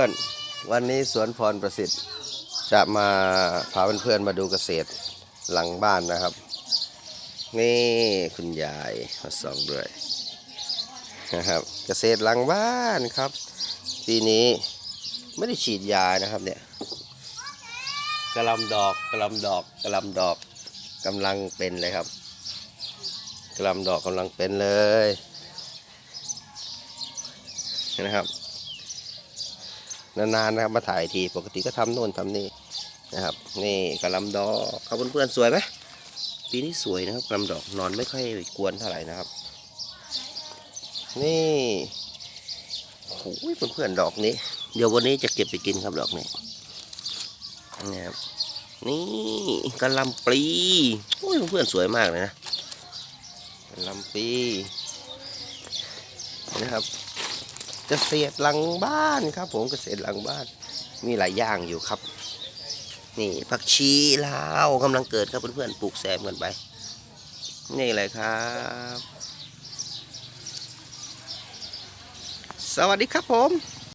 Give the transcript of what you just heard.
พื่อนวันนี้สวนพรประสิทธิ์จะมาพาเพื่อนๆมาดูเกษตรหลังบ้านนะครับ นี่คุณยายมาส่องด้วยนะครับเกษตรหลังบ้านครับ ปีนี้ไม่ได้ฉีดยานะครับเนี่ยกระลำดอกกระลำดอกกระลำดอกกำลังเป็นเลยครับกระลำดอกกำลังเป็นเลยนะครับ นานๆนะครับมาถ่ายทีปกติก็ทำโน่นทำนี่นะครับ นี่กระลำดอกครับเพื่อนๆสวยไหมปีนี้สวยนะครับกระลำดอกนอนไม่ค่อยกวนเท่าไหร่นะครับ นี่โอ้ยเพื่อนๆดอกนี้ เดี๋ยววันนี้จะเก็บไปกินครับดอกนี้นี่ครับนี่กระลำปลีโอ้ยเพื่อนๆสวยมากเลยนะกระลำปลีนะครับ เกษตรหลังบ้านครับ ผมเกษตรหลังบ้าน มีหลายอย่างอยู่ครับ นี่ผักชีลาวกำลังเกิดครับเพื่อนๆปลูกแซมกันไป นี่เลยครับ สวัสดีครับผม